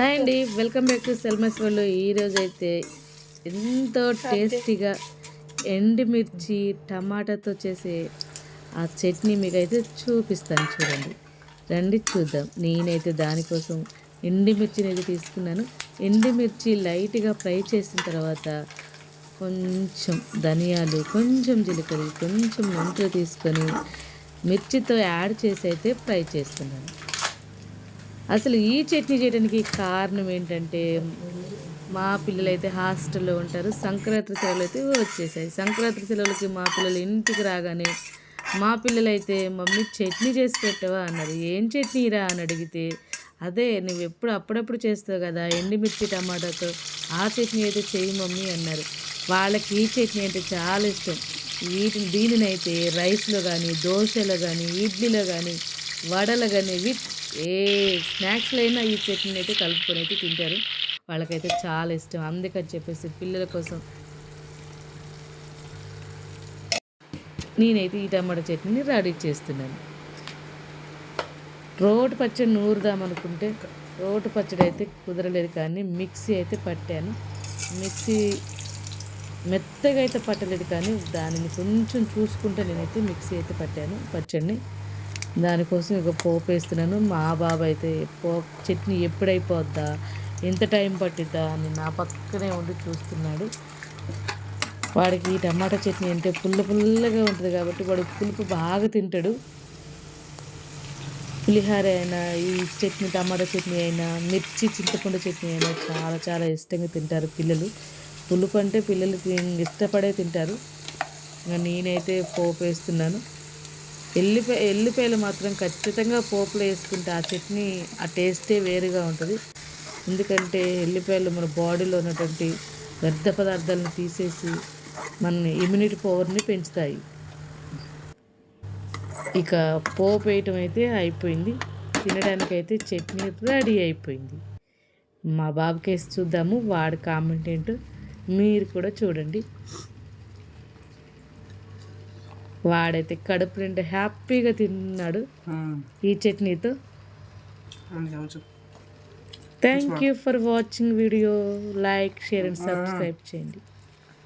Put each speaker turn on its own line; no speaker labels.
Hi అండి. Welcome back to సెల్మస్ world ఈరోజు అయితే ఎంతో టేస్టీగా ఎండుమిర్చి టమాటాతో చేసే ఆ చట్నీ మీకు అయితే చూపిస్తాను చూడండి. రండి చూద్దాం. నేనైతే దానికోసం ఎండుమిర్చిని అయితే తీసుకున్నాను. ఎండుమిర్చి లైట్గా ఫ్రై చేసిన తర్వాత కొంచెం ధనియాలు కొంచెం జీలకర్ర కొంచెం మెంతులు తీసుకొని మిర్చితో యాడ్ చేసి అయితే ఫ్రై చేస్తున్నాను. అసలు ఈ చట్నీ చేయడానికి కారణం ఏంటంటే మా పిల్లలు అయితే హాస్టల్లో ఉంటారు. సంక్రాంతి సెలవులు అయితే వచ్చేసాయి. సంక్రాంతి సెలవులకి మా పిల్లలు ఇంటికి రాగానే మా పిల్లలైతే మమ్మీ చట్నీ చేసి పెట్టవా? అన్నారు. ఏం చట్నీ రా? అని అడిగితే అదే నువ్వు ఎప్పుడు అప్పుడప్పుడు చేస్తావు కదా ఎండుమిర్చి టమాటాతో ఆ చట్నీ అయితే చేయి మమ్మీ అన్నారు. వాళ్ళకి ఈ చట్నీ అంటే చాలా ఇష్టం. వీటిని దీనినైతే రైస్లో కానీ దోశలో కానీ ఇడ్లీలో కానీ వడలు కానీ విత్ ఏ స్నాక్స్లో అయినా ఈ చట్నీని అయితే కలుపుకొని అయితే తింటారు. వాళ్ళకైతే చాలా ఇష్టం. అందుకని చెప్పేసి పిల్లల కోసం నేనైతే ఈ టమాటా చట్నీని రెడీ చేస్తున్నాను. రోటి పచ్చడి నూరుదాం అనుకుంటే రోటి పచ్చడి అయితే కుదరలేదు కానీ మిక్సీ అయితే పట్టాను. మిక్సీ మెత్తగా అయితే పట్టలేదు కానీ దానిని కొంచెం చూసుకుంటే నేనైతే మిక్సీ అయితే పట్టాను. పచ్చడిని దానికోసం ఇక పోపు వేస్తున్నాను మా బాబు అయితే పోపు చట్నీ ఎప్పుడైపోద్దా? ఎంత టైం పట్టిద్దా అని నా పక్కనే ఉండి చూస్తున్నాడు. వాడికి ఈ టమాటా చట్నీ అంటే పుల్ల పుల్లగా ఉంటుంది కాబట్టి వాడు పులుపు బాగా తింటాడు. పులిహార అయినా ఈ చట్నీ టమాటా చట్నీ అయినా మిర్చి చింతపండు చట్నీ అయినా చాలా చాలా ఇష్టంగా తింటారు పిల్లలు. పులుపు అంటే పిల్లలు ఇష్టపడే తింటారు. ఇంకా నేనైతే పోపు వేస్తున్నాను ఎల్లిపాయ ఎల్లిపాయలు మాత్రం ఖచ్చితంగా పోపులో వేసుకుంటే ఆ చట్నీ ఆ టేస్టే వేరుగా ఉంటుంది. ఎందుకంటే ఎల్లిపాయలు మన బాడీలో ఉన్నటువంటి వ్యర్థ పదార్థాలను తీసేసి మన ఇమ్యూనిటీ పవర్ని పెంచుతాయి. ఇక పోపు వేయటం అయితే అయిపోయింది. తినడానికైతే చట్నీ రెడీ అయిపోయింది. మా బాబుకేసి చూద్దాము వాడి కామెంట్ ఏంటో మీరు కూడా చూడండి. వాడైతే కడుపు నిండా హ్యాపీగా తిన్నాడు. ఈ చట్నీతో. Thank you for watching video like share and subscribe చేయండి.